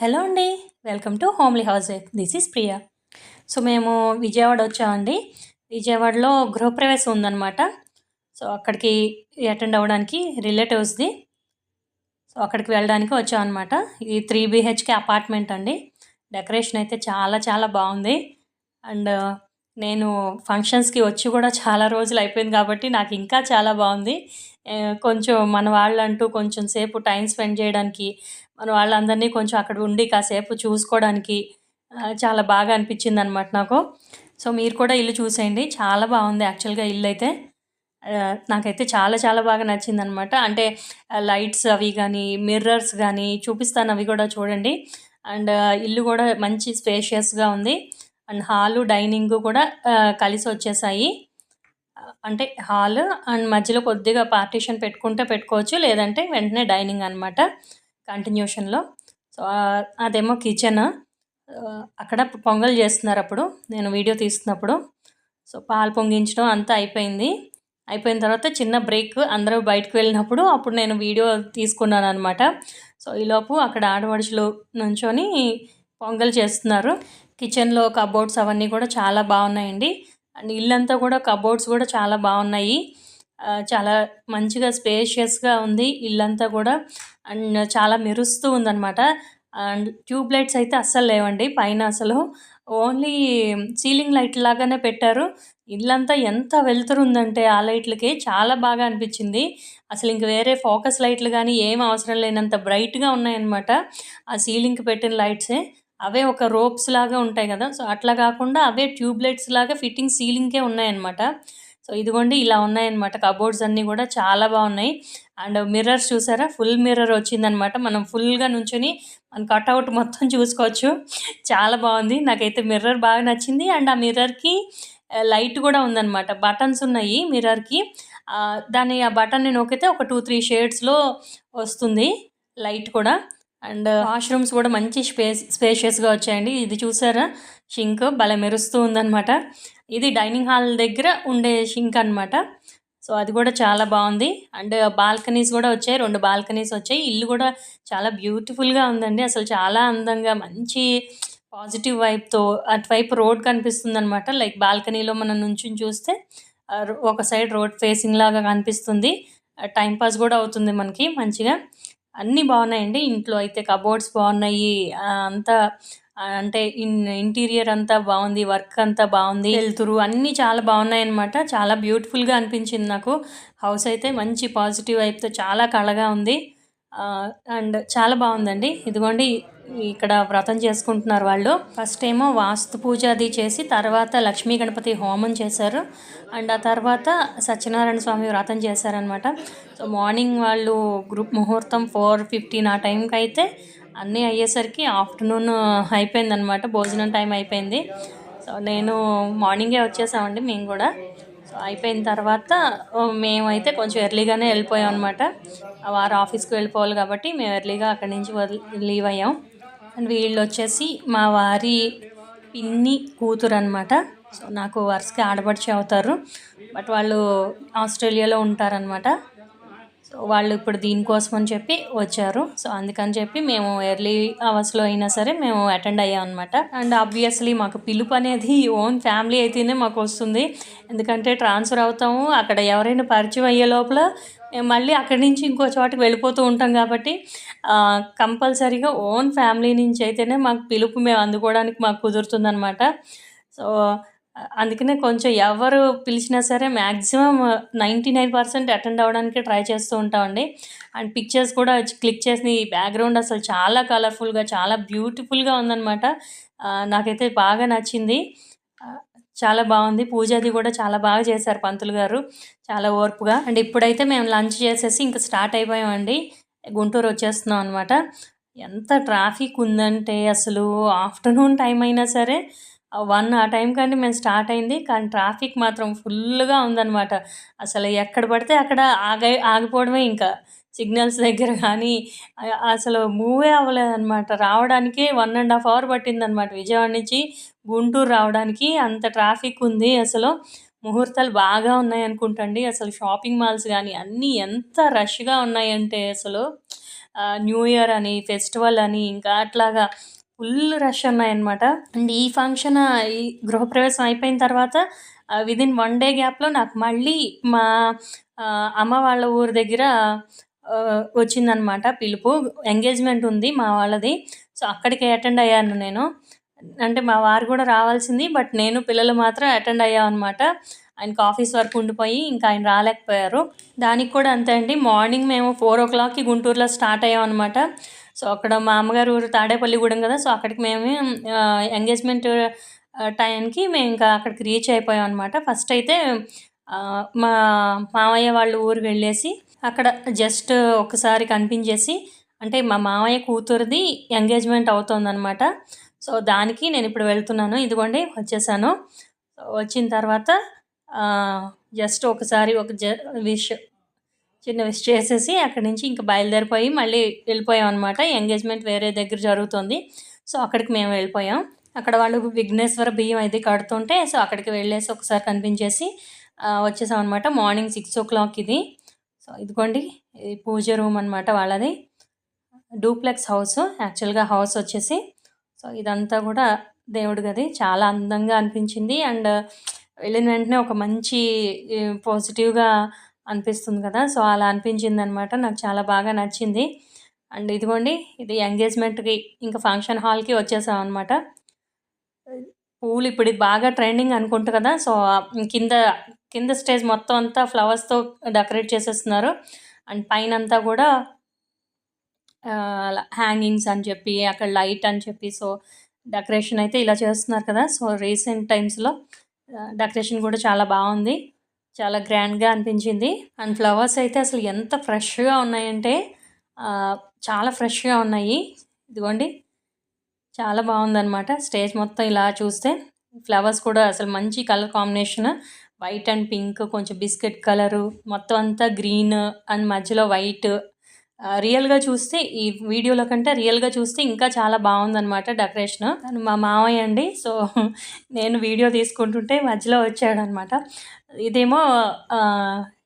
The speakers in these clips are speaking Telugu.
హలో అండి. Welcome to homely house this is Priya. So మేము విజయవాడ వచ్చామండి. విజయవాడలో గృహప్రవేశం ఉందన్నమాట. సో అక్కడికి అటెండ్ అవ్వడానికి రిలేటివ్స్ది. సో అక్కడికి వెళ్ళడానికి వచ్చామన్నమాట. ఇది త్రీ బీహెచ్కే అపార్ట్మెంట్ అండి. డెకరేషన్ అయితే చాలా చాలా బాగుంది. అండ్ నేను ఫంక్షన్స్కి వచ్చి కూడా చాలా రోజులు అయిపోయింది కాబట్టి నాకు ఇంకా చాలా బాగుంది. కొంచెం మన వాళ్ళంటూ కొంచెం సేపు టైం స్పెండ్ చేయడానికి మన వాళ్ళందరినీ కొంచెం అక్కడ ఉండి కాసేపు చూసుకోవడానికి చాలా బాగా అనిపించింది అనమాట నాకు. సో మీరు కూడా ఇల్లు చూసేయండి. చాలా బాగుంది యాక్చువల్గా ఇల్లు అయితే నాకైతే చాలా చాలా బాగా నచ్చింది అనమాట అంటే లైట్స్ అవి కానీ మిర్రర్స్ కానీ చూపిస్తాను అవి కూడా చూడండి. అండ్ ఇల్లు కూడా మంచి స్పేషియస్గా ఉంది. అండ్ హాలు డైనింగ్ కూడా కలిసి వచ్చేసాయి. అంటే హాల్ అండ్ మధ్యలో కొద్దిగా పార్టీషన్ పెట్టుకుంటే పెట్టుకోవచ్చు లేదంటే వెంటనే డైనింగ్ అనమాట కంటిన్యూషన్లో. సో అదేమో కిచెన్. అక్కడ పొంగల్ చేస్తున్నారు అప్పుడు నేను వీడియో తీస్తున్నప్పుడు. సో పాలు పొంగించడం అంతా అయిపోయింది. అయిపోయిన తర్వాత చిన్న బ్రేక్ అందరూ బయటకు వెళ్ళినప్పుడు అప్పుడు నేను వీడియో తీసుకున్నాను అనమాట సో ఈలోపు అక్కడ ఆడవడుచులు నుంచొని పొంగల్ చేస్తున్నారు. కిచెన్లో కబోర్డ్స్ అవన్నీ కూడా చాలా బాగున్నాయండి. అండ్ ఇల్లంతా కూడా కబోర్డ్స్ కూడా చాలా బాగున్నాయి. చాలా మంచిగా స్పేషియస్గా ఉంది ఇల్లంతా కూడా. అండ్ చాలా మెరుస్తూ ఉందన్నమాట. అండ్ ట్యూబ్ లైట్స్ అయితే అస్సలు లేవండి. పైన అసలు ఓన్లీ సీలింగ్ లైట్ లాగానే పెట్టారు. ఇల్లంతా ఎంత వెలుతురు ఉందంటే ఆ లైట్లకి చాలా బాగా అనిపించింది. అసలు ఇంక వేరే ఫోకస్ లైట్లు కానీ ఏం అవసరం లేనంత బ్రైట్గా ఉన్నాయన్నమాట ఆ సీలింగ్కి పెట్టిన లైట్సే. అవే ఒక రోప్స్ లాగా ఉంటాయి కదా. సో అట్లా కాకుండా అవే ట్యూబ్ లైట్స్ లాగా ఫిట్టింగ్ సీలింగ్కే ఉన్నాయన్నమాట. సో ఇదిగోండి ఇలా ఉన్నాయన్నమాట. కబోర్డ్స్ అన్నీ కూడా చాలా బాగున్నాయి. అండ్ మిర్రర్స్ చూసారా? ఫుల్ మిర్రర్ వచ్చిందనమాట మనం ఫుల్గా నుంచొని మన కట్అవుట్ మొత్తం చూసుకోవచ్చు. చాలా బాగుంది. నాకైతే మిర్రర్ బాగా నచ్చింది. అండ్ ఆ మిర్రర్కి లైట్ కూడా ఉందన్నమాట. బటన్స్ ఉన్నాయి మిర్రర్కి దాని ఆ బటన్ని నొక్కితే ఒక టూ త్రీ షేడ్స్లో వస్తుంది లైట్ కూడా. అండ్ వాష్రూమ్స్ కూడా మంచి స్పేస్ స్పేషియస్గా వచ్చాయండి. ఇది చూసారా? షింక్ భలే మెరుస్తూ ఉందన్నమాట. ఇది డైనింగ్ హాల్ దగ్గర ఉండే షింక్ అన్నమాట. సో అది కూడా చాలా బాగుంది. అండ్ బాల్కనీస్ కూడా వచ్చాయి. రెండు బాల్కనీస్ వచ్చాయి. ఇల్లు కూడా చాలా బ్యూటిఫుల్గా ఉందండి. అసలు చాలా అందంగా మంచి పాజిటివ్ వైప్తో అటువైపు రోడ్ కనిపిస్తుంది అనమాట లైక్ బాల్కనీలో మనం నుంచి చూస్తే రో- ఒక సైడ్ రోడ్ ఫేసింగ్ లాగా కనిపిస్తుంది. టైం పాస్ కూడా అవుతుంది మనకి మంచిగా. అన్నీ బాగున్నాయండి. ఇంట్లో అయితే కబోర్డ్స్ బాగున్నాయి. అంతా అంటే ఇన్ ఇంటీరియర్ అంతా బాగుంది వర్క్ అంతా బాగుంది. వెళ్తురు అన్నీ చాలా బాగున్నాయి అనమాట చాలా బ్యూటిఫుల్గా అనిపించింది నాకు. హౌస్ అయితే మంచి పాజిటివ్ వైపుతో చాలా కళగా ఉంది. అండ్ చాలా బాగుందండి. ఇదిగోండి ఇక్కడ వ్రతం చేసుకుంటున్నారు వాళ్ళు. ఫస్ట్ ఏమో వాస్తు పూజ అది చేసి తర్వాత లక్ష్మీ గణపతి హోమం చేశారు. అండ్ ఆ తర్వాత సత్యనారాయణ స్వామి వ్రతం చేశారనమాట సో మార్నింగ్ వాళ్ళు గ్రూప్ ముహూర్తం ఫోర్ ఫిఫ్టీన్ ఆ టైంకి అయితే అన్నీ అయ్యేసరికి ఆఫ్టర్నూన్ అయిపోయిందనమాట భోజనం టైం అయిపోయింది. సో నేను మార్నింగే వచ్చేసామండి మేము కూడా. సో అయిపోయిన తర్వాత మేమైతే కొంచెం ఎర్లీగానే వెళ్ళిపోయాం అనమాట వారు ఆఫీస్కి వెళ్ళిపోవాలి కాబట్టి మేము ఎర్లీగా అక్కడి నుంచి వదిలి లీవ్ అయ్యాం. అండ్ వీళ్ళు వచ్చేసి మా వారి పిన్ని కూతురు అనమాట సో నాకు వరుసగా ఆడపడిచి అవుతారు. బట్ వాళ్ళు ఆస్ట్రేలియాలో ఉంటారనమాట సో వాళ్ళు ఇప్పుడు దీనికోసం అని చెప్పి వచ్చారు. సో అందుకని చెప్పి మేము ఎర్లీ అవర్స్లో అయినా సరే మేము అటెండ్ అయ్యాం అనమాట అండ్ ఆబ్వియస్లీ మాకు పిలుపు అనేది ఓన్ ఫ్యామిలీ అయితేనే మాకు వస్తుంది. ఎందుకంటే ట్రాన్స్ఫర్ అవుతాము. అక్కడ ఎవరైనా పరిచయం అయ్యే లోపల మేము మళ్ళీ అక్కడి నుంచి ఇంకో చోటకి వెళ్ళిపోతూ ఉంటాం కాబట్టి కంపల్సరీగా ఓన్ ఫ్యామిలీ నుంచి అయితేనే మాకు పిలుపు మేము అందుకోవడానికి మాకు కుదురుతుందనమాట సో అందుకనే కొంచెం ఎవరు పిలిచినా సరే maximum ninety nine percent attend అవ్వడానికి ట్రై చేస్తూ ఉంటామండి. అండ్ పిక్చర్స్ కూడా క్లిక్ చేసిన ఈ బ్యాక్గ్రౌండ్ అసలు చాలా కలర్ఫుల్గా చాలా బ్యూటిఫుల్గా ఉందన్నమాట. నాకైతే బాగా నచ్చింది. చాలా బాగుంది. పూజ అది కూడా చాలా బాగా చేశారు పంతులు గారు. చాలా ఓర్పుగా. అండ్ ఇప్పుడైతే మేము లంచ్ చేసేసి ఇంకా స్టార్ట్ అయిపోయామండి. గుంటూరు వచ్చేస్తున్నాం అనమాట ఎంత ట్రాఫిక్ ఉందంటే అసలు ఆఫ్టర్నూన్ టైం అయినా సరే వన్ ఆ టైం కంటే మేము స్టార్ట్ అయింది. కానీ ట్రాఫిక్ మాత్రం ఫుల్గా ఉందన్నమాట. అసలు ఎక్కడ పడితే అక్కడ ఆగి ఆగిపోవడమే ఇంకా. సిగ్నల్స్ దగ్గర కానీ అసలు మూవే అవ్వలేదన్నమాట. రావడానికి వన్ అండ్ హాఫ్ అవర్ పట్టిందనమాట విజయవాడ నుంచి గుంటూరు రావడానికి. అంత ట్రాఫిక్ ఉంది అసలు. ముహూర్తాలు బాగా ఉన్నాయి అనుకుంటండి. అసలు షాపింగ్ మాల్స్ కానీ అన్నీ ఎంత రష్గా ఉన్నాయంటే అసలు. న్యూ ఇయర్ అని ఫెస్టివల్ అని ఇంకా అట్లాగా ఫుల్ రష్ ఉన్నాయన్నమాట అండ్ ఈ ఫంక్షన్ ఈ గృహప్రవేశం అయిపోయిన తర్వాత విదిన్ వన్ డే గ్యాప్లో నాకు మళ్ళీ మా అమ్మ వాళ్ళ ఊరి దగ్గర వచ్చిందనమాట పిలుపు. ఎంగేజ్మెంట్ ఉంది మా వాళ్ళది. సో అక్కడికి అటెండ్ అయ్యాను నేను. అంటే మా వారు కూడా రావాల్సింది బట్ నేను పిల్లలు మాత్రం అటెండ్ అయ్యాం అనమాట ఆయనకి ఆఫీస్ వర్క్ ఉండిపోయి ఇంకా ఆయన రాలేకపోయారు. దానికి కూడా అంతే అండి. మార్నింగ్ మేము ఫోర్ ఓ క్లాక్కి గుంటూరులో స్టార్ట్ అయ్యాం అనమాట సో అక్కడ మా అమ్మగారు ఊరు తాడేపల్లిగూడెం కదా సో అక్కడికి మేము ఎంగేజ్మెంట్ టైంకి మేము ఇంకా అక్కడికి రీచ్ అయిపోయాం అనమాట ఫస్ట్ అయితే మా మామయ్య వాళ్ళ ఊరు వెళ్ళేసి అక్కడ జస్ట్ ఒకసారి కనిపించేసి అంటే మా మామయ్య కూతురిది ఎంగేజ్మెంట్ అవుతుందన్నమాట. సో దానికి నేను ఇప్పుడు వెళ్తున్నాను. ఇదిగోండి వచ్చేసాను. వచ్చిన తర్వాత జస్ట్ ఒకసారి ఒక జ విష్ చిన్న విష్ చేసేసి అక్కడి నుంచి ఇంకా బయలుదేరిపోయి మళ్ళీ వెళ్ళిపోయాం అనమాట ఎంగేజ్మెంట్ వేరే దగ్గర జరుగుతుంది. సో అక్కడికి మేము వెళ్ళిపోయాం. అక్కడ వాళ్ళు విఘ్నేశ్వర బియ్యం అయితే కడుతుంటే సో అక్కడికి వెళ్ళేసి ఒకసారి కనిపించేసి వచ్చేసాం అనమాట మార్నింగ్ సిక్స్ ఓ క్లాక్ ఇది. సో ఇదిగోండి ఇది పూజ రూమ్ అనమాట వాళ్ళది. డూప్లెక్స్ హౌస్ యాక్చువల్గా హౌస్ వచ్చేసి. సో ఇదంతా కూడా దేవుడి గది చాలా అందంగా అనిపించింది. అండ్ వెళ్ళిన వెంటనే ఒక మంచి పాజిటివ్గా అనిపిస్తుంది కదా. సో అలా అనిపించింది అనమాట నాకు చాలా బాగా నచ్చింది. అండ్ ఇదిగోండి ఇది ఎంగేజ్మెంట్కి ఇంకా ఫంక్షన్ హాల్కి వచ్చేసాం అనమాట పూలు ఇప్పుడు ఇది బాగా ట్రెండింగ్ అనుకుంటు కదా. సో కింద కింద స్టేజ్ మొత్తం అంతా ఫ్లవర్స్తో డెకరేట్ చేసేస్తున్నారు. అండ్ పైన అంతా కూడా హ్యాంగింగ్స్ అని చెప్పి అక్కడ లైట్ అని చెప్పి సో డెకరేషన్ అయితే ఇలా చేస్తున్నారు కదా. సో రీసెంట్ టైమ్స్లో డెకరేషన్ కూడా చాలా బాగుంది. చాలా గ్రాండ్గా అనిపించింది. అండ్ ఫ్లవర్స్ అయితే అసలు ఎంత ఫ్రెష్గా ఉన్నాయంటే చాలా ఫ్రెష్గా ఉన్నాయి. ఇదిగోండి. చాలా బాగుందన్నమాట. స్టేజ్ మొత్తం ఇలా చూస్తే ఫ్లవర్స్ కూడా అసలు మంచి colour combination white and pink కొంచెం బిస్కెట్ కలరు మొత్తం అంతా గ్రీన్ అండ్ మధ్యలో వైట్ రియల్గా చూస్తే ఈ వీడియోల కంటే రియల్గా చూస్తే ఇంకా చాలా బాగుందనమాట డెకరేషన్. తను మా మామయ్య అండి సో నేను వీడియో తీసుకుంటుంటే మధ్యలో వచ్చాడు అనమాట ఇదేమో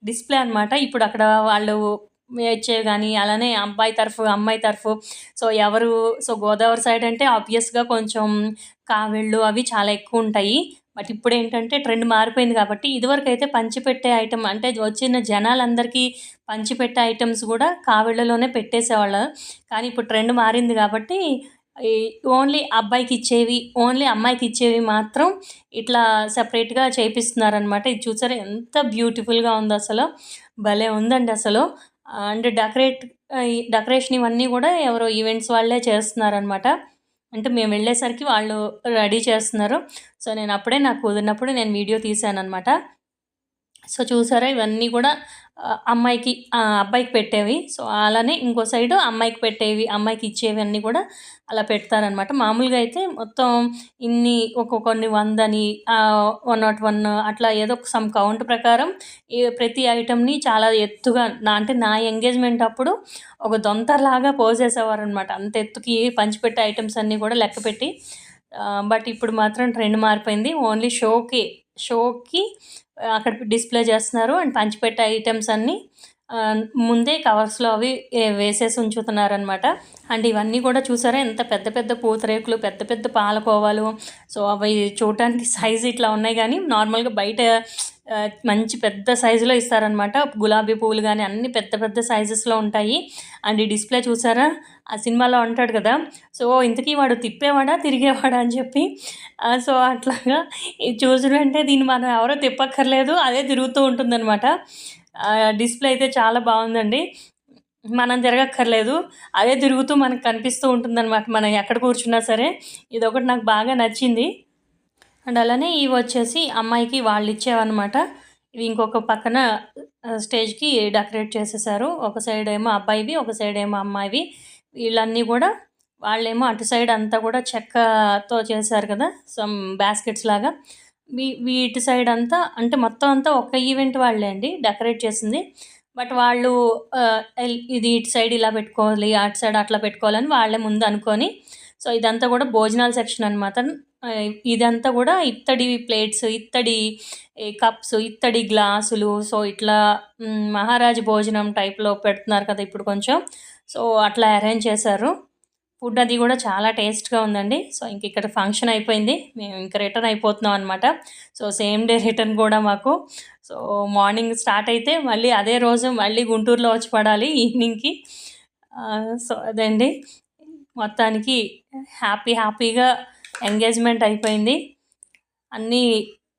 డిస్ప్లే అనమాట ఇప్పుడు అక్కడ వాళ్ళు ఇచ్చేవి కానీ అలానే అబ్బాయి తరఫు అమ్మాయి తరఫు. సో ఎవరు సో గోదావరి సైడ్ అంటే ఆబ్వియస్గా కొంచెం కావిళ్ళు అవి చాలా ఎక్కువ ఉంటాయి. బట్ ఇప్పుడు ఏంటంటే ట్రెండ్ మారిపోయింది కాబట్టి ఇదివరకు అయితే పంచిపెట్టే ఐటమ్ అంటే వచ్చిన జనాలందరికీ పంచిపెట్టే ఐటమ్స్ కూడా కావిళ్ళలోనే పెట్టేసేవాళ్ళు. కానీ ఇప్పుడు ట్రెండ్ మారింది కాబట్టి ఓన్లీ అబ్బాయికి ఇచ్చేవి ఓన్లీ అమ్మాయికి ఇచ్చేవి మాత్రం ఇట్లా సపరేట్గా చేపిస్తున్నారనమాట ఇది చూసారా ఎంత బ్యూటిఫుల్గా ఉందో అసలు. భలే ఉందండి అసలు. అండ్ డెకరేట్ డెకరేషన్ ఇవన్నీ కూడా ఎవరో ఈవెంట్స్ వాళ్ళే చేస్తున్నారనమాట అంటే మేము వెళ్ళేసరికి వాళ్ళు రెడీ చేస్తున్నారు. సో నేను అప్పుడే నాకు కుదిరినప్పుడు నేను వీడియో తీశాను అనమాట సో చూసారా ఇవన్నీ కూడా అమ్మాయికి అబ్బాయికి పెట్టేవి. సో అలానే ఇంకో సైడు అమ్మాయికి పెట్టేవి అమ్మాయికి ఇచ్చేవి అన్నీ కూడా అలా పెడతారనమాట. మామూలుగా అయితే మొత్తం ఇన్ని ఒక కొన్ని వందని వన్ నాట్ వన్ అట్లా ఏదో ఒక సమ్ కౌంట్ ప్రకారం ప్రతి ఐటమ్ని చాలా ఎత్తుగా నా అంటే నా ఎంగేజ్మెంట్ అప్పుడు ఒక దొంతలాగా పోసేసేవారు అనమాట అంత ఎత్తుకి పంచిపెట్టే ఐటమ్స్ అన్నీ కూడా లెక్క పెట్టి. బట్ ఇప్పుడు మాత్రం ట్రెండ్ మారిపోయింది. ఓన్లీ షోకి షోకి అక్కడ డిస్ప్లే చేస్తున్నారు అండ్ పంచిపెట్టే ఐటమ్స్ అన్నీ ముందే కవర్స్లో అవి వేసేసి ఉంచుతున్నారనమాట అండ్ ఇవన్నీ కూడా చూసారా ఎంత పెద్ద పెద్ద పూతరేకులు పెద్ద పెద్ద పాలకోవాలు. సో అవి చూడటానికి సైజ్ ఇట్లా ఉన్నాయి కానీ నార్మల్గా బయట మంచి పెద్ద సైజులో ఇస్తారనమాట గులాబీ పువ్వులు కానీ అన్ని పెద్ద పెద్ద సైజెస్లో ఉంటాయి. అండ్ ఈ డిస్ప్లే చూసారా? ఆ సినిమాలో ఉంటాడు కదా సో ఇంతకీ వాడు తిప్పేవాడా తిరిగేవాడా? అని చెప్పి. సో అట్లాగా ఇది చూసినంటే దీన్ని మనం ఎవరో తిప్పక్కర్లేదు అదే తిరుగుతూ ఉంటుందన్నమాట. డిస్ప్లే అయితే చాలా బాగుందండి. మనం తిరగక్కర్లేదు అదే తిరుగుతూ మనకు కనిపిస్తూ ఉంటుందన్నమాట. మనం ఎక్కడ కూర్చున్నా సరే. ఇది ఒకటి నాకు బాగా నచ్చింది. అండ్ అలానే ఇవి వచ్చేసి అమ్మాయికి వాళ్ళు ఇచ్చేవన్నమాట. ఇవి ఇంకొక పక్కన స్టేజ్కి డెకరేట్ చేసేసారు. ఒక సైడ్ ఏమో అబ్బాయివి ఒక సైడ్ ఏమో అమ్మాయివి. వీళ్ళన్నీ కూడా వాళ్ళేమో అటు సైడ్ అంతా కూడా చెక్కతో చేశారు కదా సమ్ బాస్కెట్స్ లాగా. వీ వీటి సైడ్ అంతా అంటే మొత్తం అంతా ఒక ఈవెంట్ వాళ్ళే అండి డెకరేట్ చేసింది. బట్ వాళ్ళు ఇది ఇటు సైడ్ ఇలా పెట్టుకోవాలి అటు సైడ్ అట్లా పెట్టుకోవాలని వాళ్ళే ముందు అనుకొని సో ఇదంతా కూడా భోజనాల సెక్షన్ అనమాట ఇదంతా కూడా ఇత్తడి ప్లేట్స్ ఇత్తడి కప్స్ ఇత్తడి గ్లాసులు. సో ఇట్లా మహారాజ్ భోజనం టైప్లో పెడుతున్నారు కదా ఇప్పుడు కొంచెం. సో అట్లా అరేంజ్ చేశారు. ఫుడ్ అది కూడా చాలా టేస్ట్గా ఉందండి. సో ఇంక ఇక్కడ ఫంక్షన్ అయిపోయింది. మేము ఇంకా రిటర్న్ అయిపోతున్నాం అనమాట సో సేమ్ డే రిటర్న్ కూడా మాకు. సో మార్నింగ్ స్టార్ట్ అయితే మళ్ళీ అదే రోజు మళ్ళీ గుంటూరులో వచ్చి పడాలి ఈవినింగ్కి. సో అదండి. మొత్తానికి హ్యాపీ హ్యాపీగా ఎంగేజ్మెంట్ అయిపోయింది. అన్నీ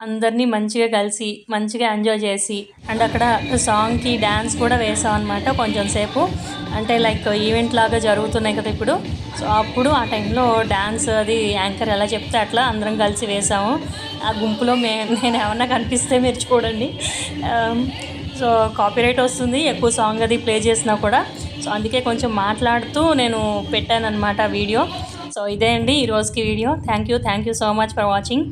అందరినీ మంచిగా కలిసి మంచిగా ఎంజాయ్ చేసి అండ్ అక్కడ సాంగ్కి డ్యాన్స్ కూడా వేసాం అనమాట కొంచెం సేపు. అంటే లైక్ ఈవెంట్ లాగా జరుగుతున్నాయి కదా ఇప్పుడు. సో అప్పుడు ఆ టైంలో డ్యాన్స్ అది యాంకర్ ఎలా చెప్తే అట్లా అందరం కలిసి వేసాము. ఆ గుంపులో మే నేను ఏమన్నా కనిపిస్తే మీరు చూడండి. సో కాపీరైట్ వస్తుంది. ఎక్కువ సాంగ్ అది ప్లే చేసినా కూడా. సో అందుకే కొంచెం మాట్లాడుతూ నేను పెట్టాను అనమాట వీడియో. సో ఇదే అండి ఈ రోజుకి video. Thank you thank you so much for watching